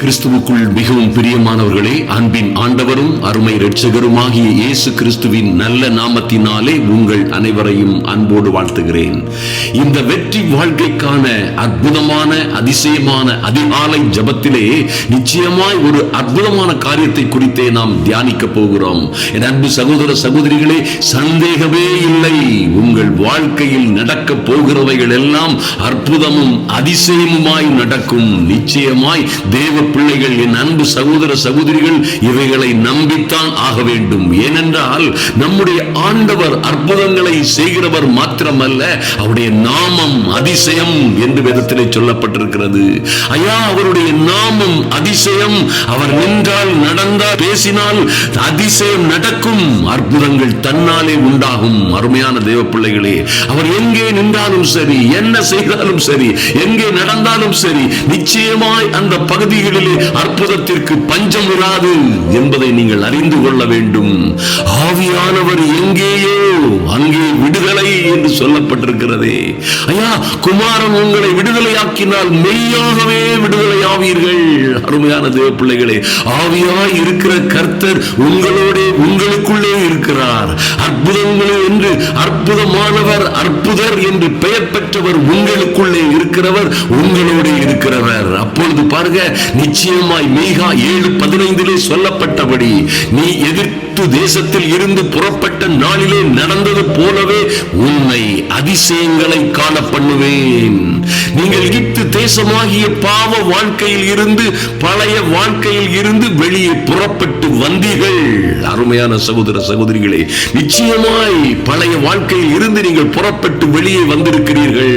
கிறிஸ்துவுக்குள் மிகவும் பிரியமானவர்களே அன்பின் ஆண்டவரும் அருமை இரட்சகருமாகிய இயேசு கிறிஸ்துவின் நல்ல நாமத்தினாலே உங்கள் அனைவரையும் அன்போடு வாழ்த்துகிறேன். இந்த வெற்றி வாழ்க்கைக்கான அற்புதமான அதிசயமான அதிகாலை ஜபத்திலே நிச்சயமாய் ஒரு அற்புதமான காரியத்தை குறித்தே நாம் தியானிக்க போகிறோம். என் அன்பு சகோதர சகோதரிகளே சந்தேகமே இல்லை. உங்கள் வாழ்க்கையில் நடக்க போகிறவைகள் எல்லாம் அற்புதமும் அதிசயமுமாய் நடக்கும். நிச்சயமாய் தேவ பிள்ளைகள் என் அன்பு சகோதர சகோதரிகள் இவைகளை நம்பித்தான் ஆக வேண்டும். ஏனென்றால் நம்முடைய ஆண்டவர் அற்புதங்களை செய்கிறவர் மாத்திரமல்ல அவருடைய நாமம் அதிசயம் என்று வேதத்திலே சொல்லப்பட்டிருக்கிறது. ஐயா அவருடைய நாமம் அதிசயம். அவர் நின்றால் நடந்தால் பேசினால் அதிசயம் நடக்கும். அற்புதங்கள் தன்னாலே உண்டாகும் அருமையான தேவ பிள்ளைகளே. அவர் எங்கே நின்றாலும் சரி என்ன செய்தாலும் சரி எங்கே நடந்தாலும் சரி நிச்சயமாய் அந்த பகுதியில் பகுதிகளிலே அற்புதத்திற்கு பஞ்சம் இராது என்பதை நீங்கள் அறிந்து கொள்ள வேண்டும். ஆவியானவர் எங்கேயோ அங்கே விடுதலை என்று சொல்லப்பட்டிருக்கிறதே. ஐயா குமாரன் உங்களை விடுதலையாக்கினால் மெய்யாகவே விடுதலை ஆவீர்கள். அருமையான தேவ பிள்ளைகளே ஆவியாய் இருக்கிற கர்த்தர் உங்களோட உங்களுக்குள்ளே இருக்கிறார். அற்புதங்களே என்று அற்புதமானவர் அற்புதர் என்று பெயர் பெற்றவர் உங்களுக்குள்ளே இருக்கிறவர் உங்களோட இருக்கிறவர். அப்பொழுது பாருங்க நிச்சயமாய் மீகா ஏழு பதினைந்திலே சொல்லப்பட்டபடி நீ எதிர்த்து தேசத்தில் இருந்து புறப்பட்ட நாளிலே நடந்தது போலவே உன்னை அதிசயங்களை காண பண்ணுவேன். நீங்கள் எகிப்து தேசமாகிய பாவ வாழ்க்கையில் இருந்து பழைய வாழ்க்கையில் இருந்து வெளியே புறப்பட்டு வந்தீர்கள். அருமையான சகோதர சகோதரிகளே நிச்சயமாய் பழைய வாழ்க்கையில் இருந்து நீங்கள் புறப்பட்டு வெளியே வந்திருக்கிறீர்கள்.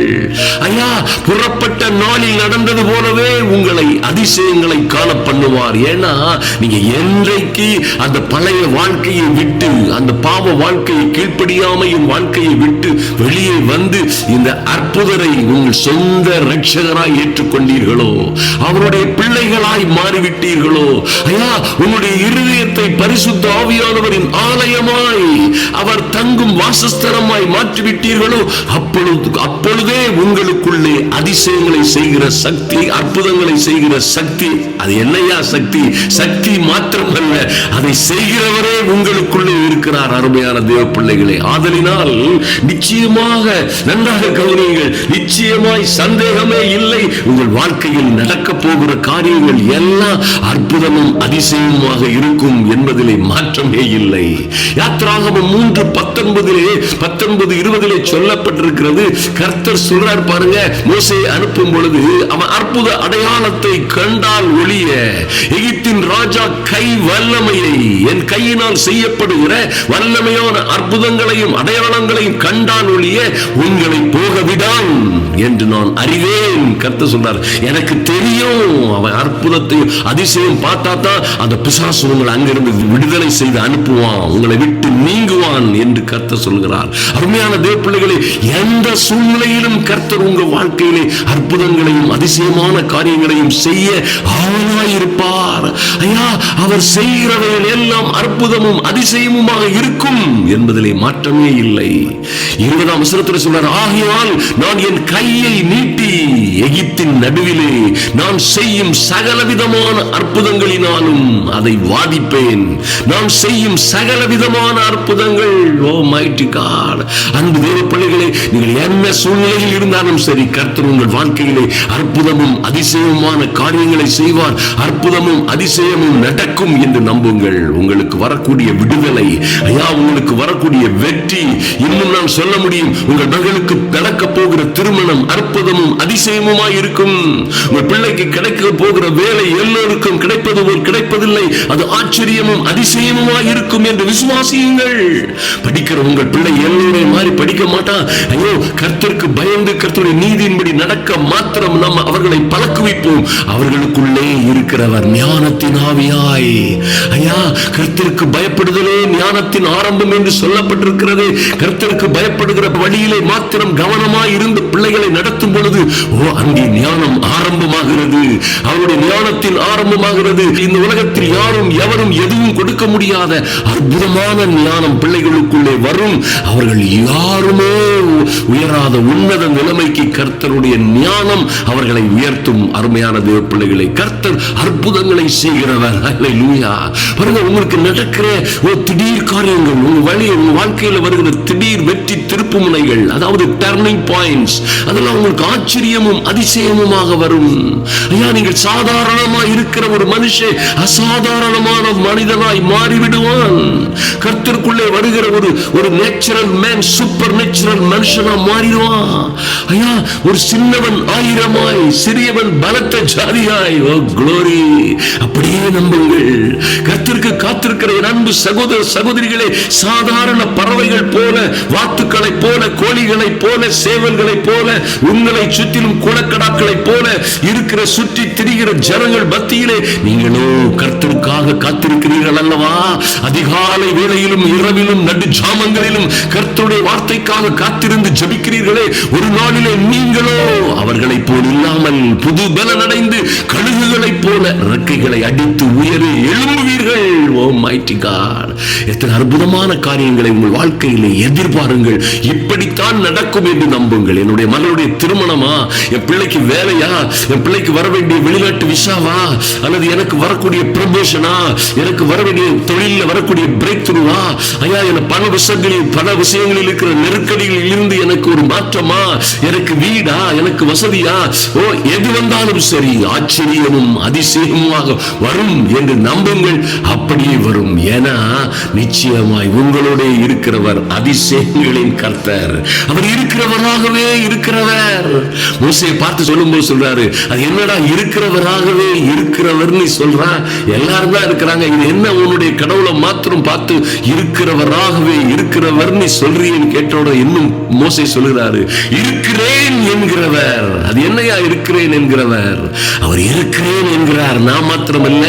ஐயா புறப்பட்ட நாளில் நடந்தது போலவே உங்களை அதிசயங்களை காண பண்ணுவார். ஏன்னா நீங்க என்றைக்கு அந்த பழைய வாழ்க்கை வாழ்க்கையை விட்டு அந்த பாவ வாழ்க்கையை கீழ்ப்படியாமையின் வாழ்க்கையை விட்டு வெளியே வந்து இந்த அற்புதரை உங்கள் சொந்த ரட்சகராய் ஏற்றுக்கொண்டீர்களோ? அவருடைய பிள்ளைகளாய் மாறிவிட்டீர்களோ? ஐயா உங்களுடைய இருதயத்தை பரிசுத்த ஆவியானவரின் ஆலயமாய் அவர் தங்கும் வாசஸ்தலமாய் மாற்றிவிட்டீர்களோ? அப்பொழுது அப்பொழுதே உங்களுக்குள்ளே அதிசயங்களை செய்கிற சக்தி அற்புதங்களை செய்கிற சக்தி அது என்னையா சக்தி? சக்தி மாத்திரமல்ல அதை செய்கிறவரே உங்களுக்குள்ளே இருக்கிறார் அருமையான தேவ பிள்ளைகளே ஆதலினால் நிச்சயமாக நன்றாக கவனியுங்கள். நிச்சயமாய் சந்தேகமே இல்லை. உங்கள் வாழ்க்கையில் நடக்க போகிற காரியங்கள் எல்லாம் அற்புதமும் அதிசயமாக இருக்கும் என்பதிலே மாற்றமே இல்லை. யாத்ராகமம் மூன்று பத்தொன்பதிலே பத்தொன்பது இருபதிலே சொல்லப்பட்டிருக்கிறது. கர்த்தர் சொல்றார் பாருங்க மோசே அனுப்பும் பொழுது அவன் அற்புத அடையாளத்தை கண்டால் ஒளிய எகிப்தின் ராஜா கை வல்லமையை என் கையினால் செய்யப்படுகிற வல்லமையான அற்புதங்களையும் அடையாளங்களையும் கண்டான் ஒழிய உங்களை போக விடான் என்று நான் அறிவேன். கர்த்த சொன்னார் எனக்கு தெரியும் அவன் அற்புதத்தையும் அதிசயம் பார்த்தா தான் அந்த பிசாசு உங்களை அங்கிருந்து விடுதலை செய்து அனுப்புவான் உங்களை விட்டு நீங்குவான் என்று கர்த்தர் சொல்கிறார். அருமையான தேவ எந்த சூழ்நிலையிலும் கர்த்தர் உங்க வாழ்க்கையிலே அற்புதங்களையும் அதிசயமான காரியங்களையும் செய்ய ஆவலாயிருப்பார். ஐயா அவர் செய்கிறவைகள் எல்லாம் அற்புதமும் அதிசயமுமாக இருக்கும் என்பதிலே மாற்றமே இல்லை. இருபதாம் வசனத்தில் சொல்றார் ஆகையால் நான் என் கையை நீட்டி எகிப்தின் நடுவிலே நான் செய்யும் சகலவிதமான அற்புதங்களினாலும் அதை வாதிப்பேன். நான் செய்யும் சகலவிதமான அற்புதங்கள் ஓ மைட்டி காட் அன்பு தேவ பிள்ளைகளே நீங்கள் என்ன சூழ்நிலையில் இருந்தாலும் சரி கர்த்தர் உங்கள் வாழ்க்கையிலே அற்புதமும் அதிசயமான காரியங்களை செய்வார். அற்புதமும் அதிசயமும் நடக்கும் என்று நம்புங்கள். உங்களுக்கு வர வரக்கூடிய விடுதலை. ஐயா உங்களுக்கு வரக்கூடிய வெற்றி. இன்னும் நான் சொல்ல முடியும் உங்கள் மகளுக்கு நடக்க போகிற திருமணம் அற்புதமும் அதிசயமுமாய் இருக்கும். உங்கள் பிள்ளைக்கு கிடைக்க போகிற வேலை எல்லோருக்கும் கிடைப்பது போல் கிடைப்பதில்லை. அது ஆச்சரியமும் அதிசயமுமாய் இருக்கும் என்று விசுவாசியுங்கள். படிக்கிற உங்கள் பிள்ளை எல்லோரையும் மாறி படிக்க மாட்டான் ஐயோ கர்த்தருக்கு பயந்து கர்த்தருடைய நீதியின்படி நடக்க மாத்திரம் நாம் அவர்களை பழக்குவிப்போம். அவர்களுக்குள்ளே இருக்கிறவர் ஞானத்தின் ஆவியாய். ஐயா கர்த்தருக்கு பயப்படுதலே ஞானத்தின் ஆரம்பம் என்று சொல்லப்பட்டிருக்கிறது. கர்த்தருக்கு பயப்படுகிற வழியிலே மாத்திரம் கவனமாய் இருந்து பிள்ளைகளை நடத்தும் பொழுது ஓ அங்கே ஞானம் ஆரம்பமாகிறது. அவருடைய ஞானத்தின் ஆரம்பமாகிறது. இந்த உலகத்தில் யாரும் எவரும் எதுவும் கொடுக்க முடியாத அற்புதமான ஞானம் பிள்ளைகளுக்குள்ளே வரும். அவர்கள் யாருமே உயராத உன்னத நிலைமைக்கு கர்த்தருடைய ஞானம் அவர்களை உயர்த்தும் அருமையான தேவ பிள்ளைகளை. கர்த்தர் அற்புதங்களை செய்கிறவர். உங்களுக்கு நடக்க இருக்கிற ஒரு திடீர் காரியங்கள் உங்க வழி உங்க வாழ்க்கையில வருகிற திடீர் வெற்றி திருப்பு முனைகள் அதாவது டர்னிங் பாயிண்ட்ஸ் அதெல்லாம் உங்களுக்கு ஆச்சரியமும் அதிசயமுமாக வரும். ஐயா நீங்கள் சாதாரணமா இருக்கிற ஒரு மனுஷன் அசாதாரணமான மனிதனாய் மாறிவிடுவான். கர்த்தருக்குள்ளே வருகிற ஒரு ஒரு நேச்சுரல் மேன் சூப்பர் நேச்சுரல் மனுஷனா மாறிடுவான். ஐயா ஒரு சின்னவன் ஆயிரமாய் சிறியவன் பலத்த ஜாதியாய் ஓ குளோரி அப்படியே நம்புங்கள். கர்த்தருக்கு காத்திருக்கிற அன்பு சகோதர சகோதரிகளே சாதாரண பறவைகள் போல வாத்துக்களைப் போல கோழிகளைப் போல சேவல்களைப் போல உங்களை சுற்றிலும் குளக்கடாக்களைப் போல இருக்கிற சுற்றி திரிகிற ஜனங்கள் மத்தியிலே நீங்களோ கர்த்தருக்காக காத்திருக்கிறீர்கள் அல்லவா? அதிகாலை வேளையிலும் இரவிலும் நடு ஜாமங்களிலும் கர்த்தருடைய வார்த்தைக்காக காத்திருந்து ஜபிக்கிறீர்களே ஒரு நாளிலே நீங்களோ அவர்களைப் போல் இல்லாமல் புது பலன் அடைந்து கழுகுகளைப் போல ரெக்கைகளை அடித்து உயரே எழும்புவீர்கள். ஓ மைட்டி காட் எத்தனை அற்புதமான காரியங்களை உங்கள் வாழ்க்கையிலே எதிர்பாருங்கள். இப்படித்தான் நடக்கும் என்று நம்புங்கள். என்னுடைய மகளுடைய திருமணமா? என் பிள்ளைக்கு வேலையா? என் பிள்ளைக்கு வர வேண்டிய வெளிநாட்டு விசாவா? அல்லது எனக்கு வரக்கூடிய ப்ரமோஷனா எனக்கு வர வேண்டிய தொழிலில் வரக்கூடிய பிரேக் த்ரூவா ஐயா என பல விஷயங்களில் பல விஷயங்களில் இருக்கிற நெருக்கடிகளில் இருந்து எனக்கு ஒரு மாற்றமா? எனக்கு வீடா? எனக்கு வசதியா? ஓ எது வந்தாலும் சரி ஆச்சரியமும் அதிசயமுமாக வரும் என்று நம்புங்கள். அப்படியே வரும். ஏன்னா நிச்சயமாய் உங்களோட இருக்கிறவர் அதிசயங்களின் கர்த்தர். அவர் இருக்கிறவராகவே இருக்கிறவர். மோசையை பார்த்து சொல்லும்போது சொல்றாரு அது என்னடா இருக்கிறவராகவே இருக்கிறவர்னு சொல்றா? எல்லாரும் தான் இருக்கிறாங்க. இது என்ன உன்னுடைய கடவுளை மாத்திரம் பார்த்து இருக்கிறவராகவே இருக்கிறவர்னு சொல்றீன்னு கேட்டோட இன்னும் மோசை சொல்லுகிறாரு இருக்கிறேன் என்கிறவர். அது என்னையா இருக்கிறேன் என்கிறவர்? அவர் இருக்கிறேன் என்கிறார். நான் மாத்திரமல்ல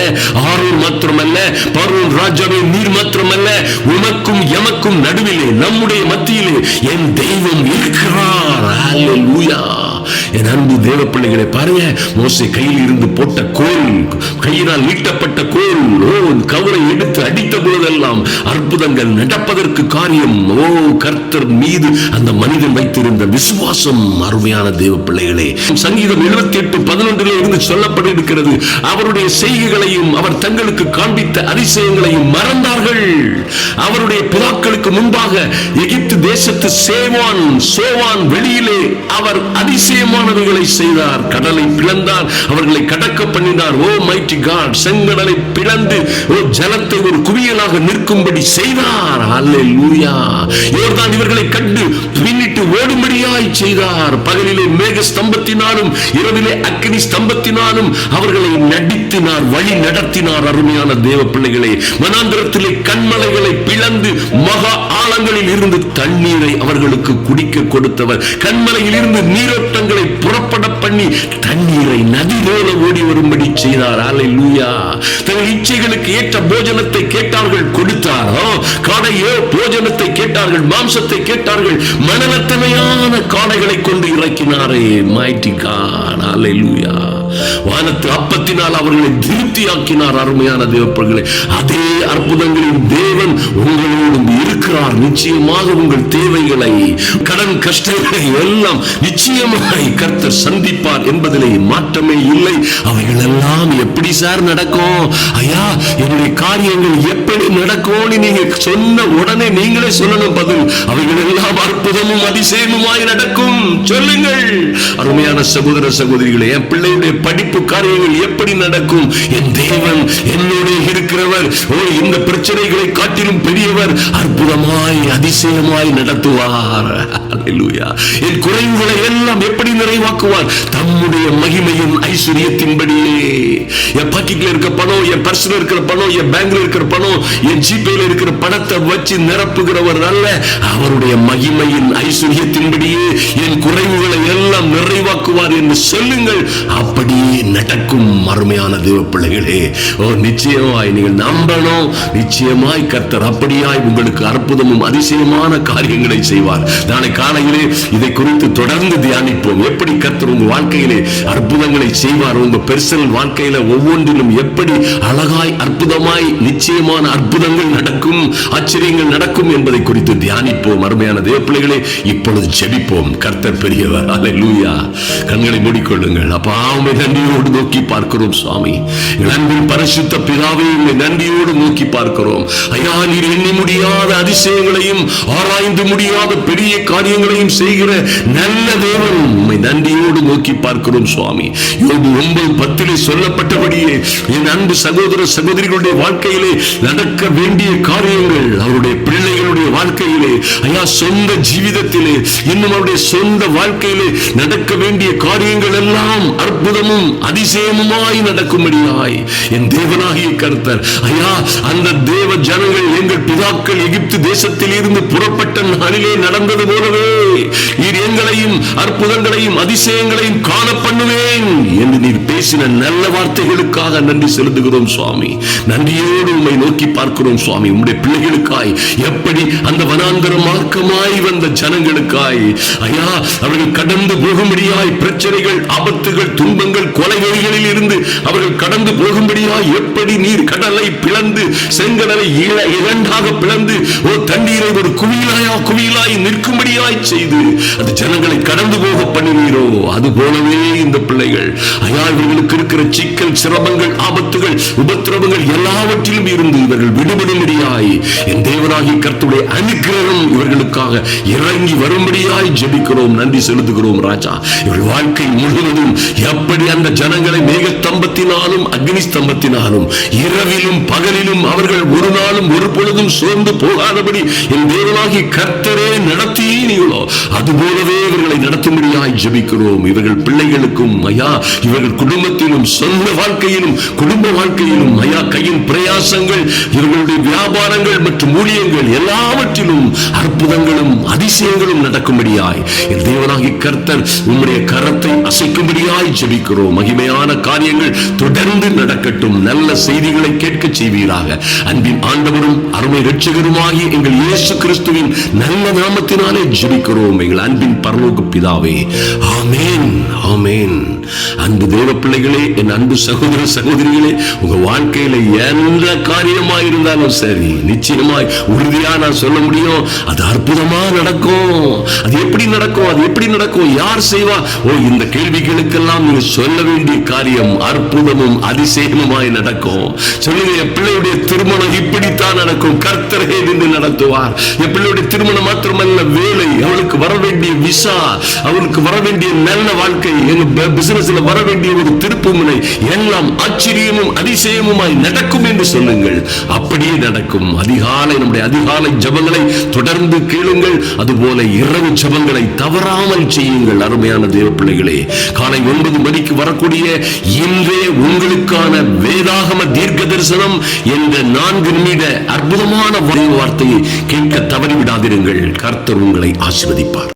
ஆரூர் மாத்திரமல்ல ராஜா ராஜாவே நீர் மாத்திரமல்ல உமக்கும் எமக்கும் நடுவிலே நம்முடைய மத்தியிலே என் தெய்வம் இருக்கிறார். அல்லேலூயா என் அன்பு தேவ பிள்ளைகளை பாருங்க. மோசை கையில் இருந்து போட்ட கோல் கையினால் நீட்டப்பட்ட கோல் ஓ கவரை எடுத்து அடித்த பொழுதெல்லாம் அற்புதங்கள் நடப்பதற்கு காரியம். ஓ கர்த்தர் மீது அந்த மனிதன் வைத்திருந்த விசுவாசம் அருமையான தேவ பிள்ளைகளே சங்கீதம் 78 எட்டு பதினொன்றில் இருந்து சொல்லப்பட்டிருக்கிறது அவருடைய செய்கைகளையும் அவர் தங்களுக்கு காண்பித்த அதிசயங்களையும் மறந்தார்கள். அவருடைய பிதாக்களுக்கு முன்பாக எகிப்து தேசத்து சேவான் சோவான் வெளியிலே அவர் அதிசயமானவைகளை செய்தார். கடலை பிளந்தார். அவர்களை கடக்க பண்ணினார். ஓ மைட்டி காட் செங்கடலை பிளந்து ஓ ஜலத்தை ஒரு குவியலாக நிற்கும்படி செய்தார். அல்லே லூயா இவர்தான் இவர்களை கண்டு பின்னிட்டு ஓடும்படியாய் செய்தார். பகலிலே மேக ஸ்தம்பத்தினாலும் இரவிலே அக்னி ஸ்தம்பத்தினாலும் அவர்களை நடித்தினார் வழி நடத்தினார் அருமையான தேவ பிள்ளைகளை. மனாந்திரத்திலே கண்மலைகளை பிளந்து மகா ஆழங்களில் இருந்து தண்ணீரை அவர்களுக்கு குடிக்க கொடுத்தவர். கண்மலையில் இருந்து நீரோட்டங்கள் புறப்பட பண்ணி தண்ணீரை நதிகள் செய்தார். அல்லேலூயா தங்கள் இச்சைகளுக்கு ஏற்ற போஜனத்தை கேட்டார்கள் கொடுத்தாரோ? காடையோ? போஜனத்தை கேட்டார்கள் மாம்சத்தை கேட்டார்கள் மனநத்தனையான காடைகளை கொண்டு இறக்கினாரே. மைட்டி கான் அல்லேலூயா வானத்து அப்பத்தினால் அவர்களை திருப்தியாக்கினார் அருமையான தேவப்பர்களே. அதே அற்புதங்களின் தேவன் உங்களோடு இருக்கிறார். நிச்சயமாக உங்கள் தேவைகளை கடன் கஷ்டங்களை எல்லாம் நிச்சயமாய் கர்த்தர் சந்திப்பார் என்பதிலே மாற்றமே இல்லை. அவைகள் எல்லாம் எப்படி சார் நடக்கும்? ஐயா என்னுடைய காரியங்கள் எப்படி நடக்கும்னு நீங்க சொன்ன உடனே நீங்களே சொல்லணும் பதில். அவைகள் எல்லாம் அற்புதமும் அதிசயமுமாய் நடக்கும். சொல்லுங்கள். அருமையான சகோதர சகோதரிகளே என் பிள்ளையுடைய படிப்பு காரியங்கள் எப்படி நடக்கும்? என் தேவன் என்னுடைய இருக்கிறவர். ஓ இந்த பிரச்சனைகளை காட்டிலும் பெரியவர் அற்புதமாய் அதிசயமாய் நடத்துவார். என் குறைவுகளை எல்லாம் எப்படி நிறைவாக்குவார்? தம்முடைய மகிமையின் ஐஸ்வர்யத்தின்படியே. என் பாக்கெட்ல இருக்க பணம் என் பர்ஸ்ல இருக்கிற பணம் என் பேங்க்ல இருக்கிற பணம் என் ஜிபேல இருக்கிற பணத்தை வச்சு நிரப்புகிறவர் அல்ல. அவருடைய மகிமையின் ஐஸ்வர்யத்தின்படியே என் குறைவுகளை எல்லாம் நிறைவாக்குவார் என்று சொல்லுங்கள். அப்படியே நடக்கும் அருமையான தேவ பிள்ளைகளே. ஓ நிச்சயமாய் நீங்கள் நம்பணும். நிச்சயமாய் கர்த்தர் அப்படியாய் உங்களுக்கு அற்புதமும் அதிசயமான காரியங்களை செய்வார். நாளை காலையிலே இதை குறித்து தொடர்ந்து தியானிப்போம். எப்படி கர்த்தர் உங்க வாழ்க்கையிலே அற்புதங்களை செய்வார் உங்க பெர்சனல் வாழ்க்கை வாழ்க்கையில ஒவ்வொன்றிலும் எப்படி அழகாய் அற்புதமாய் நிச்சயமான அற்புதங்கள் நடக்கும் ஆச்சரியங்கள் நடக்கும் என்பதை குறித்து தியானிப்போம். அருமையான தேவ பிள்ளைகளே இப்பொழுது ஜெபிப்போம். கர்த்தர் பெரியவர் அலை லூயா கண்களை மூடிக்கொள்ளுங்கள். அப்பா உம்மை நன்றியோடு நோக்கி பார்க்கிறோம் சுவாமி. எங்கள் பரிசுத்த பிதாவை உம்மை நன்றியோடு நோக்கி பார்க்கிறோம். ஐயா நீர் எண்ணி முடியாத அதிசயங்களையும் ஆராய்ந்து முடியாத பெரிய காரியங்களையும் செய்கிற நல்ல தேவன் உண்மை நன்றியோடு நோக்கி பார்க்கிறோம் சுவாமி. ஒன்பது பத்திலே சொல்ல சொல்லப்பட்டபடியே என் அன்பு சகோதர சகோதரிகளுடைய வாழ்க்கையிலே நடக்க வேண்டிய காரியங்கள் அவருடைய பிள்ளைகளுடைய வாழ்க்கையிலே ஐயா சொந்த ஜீவிதத்திலே இன்னும் அவருடைய சொந்த வாழ்க்கையிலே நடக்க வேண்டிய காரியங்கள் எல்லாம் அற்புதமும் அதிசயமுமாய் நடக்கும்படியாய் என் தேவனாகிய கருத்தர். ஐயா அந்த தேவ ஜனங்கள் எங்கள் பிதாக்கள் எகிப்து தேசத்தில் இருந்து புறப்பட்ட நாளிலே நடந்தது போலவே நீர் எங்களையும் அற்புதங்களையும் அதிசயங்களையும் காண பண்ணுவேன் என்று நீர் பேசின நல்ல வார்த்தைகளுக்காக நன்றி செலுத்துகிறோம் சுவாமி. நன்றியோடு உண்மை நோக்கி பார்க்கிறோம் சுவாமி. உம்முடைய பிள்ளைகளுக்காய் எப்படி அந்த வனாந்தர மார்க்கமாய் வந்த ஜனங்களுக்காய். ஐயா அவர்கள் கடந்து போகும்படியாய் பிரச்சனைகள் ஆபத்துகள் துன்பங்கள் கொலைகளில் இருந்து அவர்கள் கடந்து போகும்படியாய் எப்படி நீர் கடலை பிளந்து செங்கடலை ஈழ- இரண்டாக பிளந்து ஓ தண்ணீரை ஒரு குவியலாயா குவியலாய் நிற்கும்படியாய் செய்து அந்த ஜனங்களை கடந்து போக பண்ணினீரோ அது போலவே இந்த பிள்ளைகள் ஐயா இவர்களுக்கு இருக்கிற சிக்கல் சிரமங்கள் ஆபத்துகள் உபத்திரவங்கள் எல்லாவற்றிலும் இருந்து இவர்கள் விடுபடும்படியாய் என் தேவராகி கர்த்துடைய அனுக்கிரகம் இவர்களுக்காக இறங்கி வரும்படியாய் ஜெபிக்கிறோம். நன்றி செலுத்துகிறோம் ராஜா. இவர்கள் வாழ்க்கை முழுவதும் எப்படி அந்த ஜனங்களை மேகஸ்தம்பத்தினாலும் அக்னி ஸ்தம்பத்தினாலும் இரவிலும் பகலிலும் அவர்கள் ஒரு நாளும் ஒரு பொழுதும் சோர்ந்து போகாதபடி என் தேவனாகி கர்த்தரே நடத்தினீங்களோ அதுபோலவே இவர்களை நடத்தும்படியாய் ஜெபிக்கிறோம். இவர்கள் பிள்ளைகளுக்கும் ஐயா இவர்கள் குடும்பத்திலும் சொந்த வாழ்க்கையிலும் குடும்ப வாழ்க்கையிலும் ஐயா கையின் பிரயாசங்கள் இவர்களுடைய வியாபாரங்கள் மற்றும் ஊழியங்கள் எல்லாவற்றிலும் அற்புதங்களும் அதிசயங்களும் நடக்கும்படியாய் என் தேவனாகி கர்த்தர் உம்முடைய கரத்தை அசைக்கும்படியாய் ஜெபிக்கிறோம். மகிமையான காரியங்கள் தொடர்ந்து நடக்கட்டும். நல்ல செய்திகளை கேட்க செய்வீராக. அன்பின் ஆண்டவரும் அருமை ரட்சகருமாகி எங்கள் இயேசு கிறிஸ்துவின் நல்ல நாமத்தினாலே ஜெபிக்கிறோம். எங்கள் அன்பின் பரலோக பிதாவே. ஆமேன். ஆமேன். அன்பு தேவ பிள்ளைகளே என் அன்பு சகோதர சகோதரிகளே உங்க வாழ்க்கையில எந்த காரியமா இருந்தாலும் சரி நிச்சயமாய் உறுதியா நான் சொல்ல முடியும். அது அற்புதமா நடக்கும். அது எப்படி நடக்கும்? அது எப்படி நடக்கும்? யார் செய்வா? ஓ இந்த கேள்விகளுக்கெல்லாம் நீங்க சொல்ல வேண்டிய காரியம் அற்புதமும் அதிசயமுமாய் நடக்கும். சொல்லுங்க என் பிள்ளையுடைய திருமணம் இப்படித்தான் நடக்கும். கர்த்தரே நின்று நடத்துவார். என் பிள்ளையுடைய திருமணம் மாத்திரமல்ல வேலை அவளுக்கு வர வேண்டிய விசா அவளுக்கு வர வேண்டிய நல்ல வாழ்க்கை எங்க பிசினஸ் விசுவாசத்தில் வர வேண்டிய ஒரு திருப்புமுனை எல்லாம் ஆச்சரியமும் அதிசயமுமாய் நடக்கும் என்று சொல்லுங்கள். அப்படியே நடக்கும். அதிகாலை நம்முடைய அதிகாலை ஜபங்களை தொடர்ந்து கேளுங்கள். அதுபோல இரவு ஜபங்களை தவறாமல் செய்யுங்கள் அருமையான தேவ பிள்ளைகளே காலை ஒன்பது மணிக்கு வரக்கூடிய இன்றே உங்களுக்கான வேதாகம தீர்க்க தரிசனம் என்ற நான்கு நிமிட அற்புதமான வார்த்தையை கேட்க தவறிவிடாதிருங்கள். கர்த்தர் உங்களை ஆசிர்வதிப்பார்.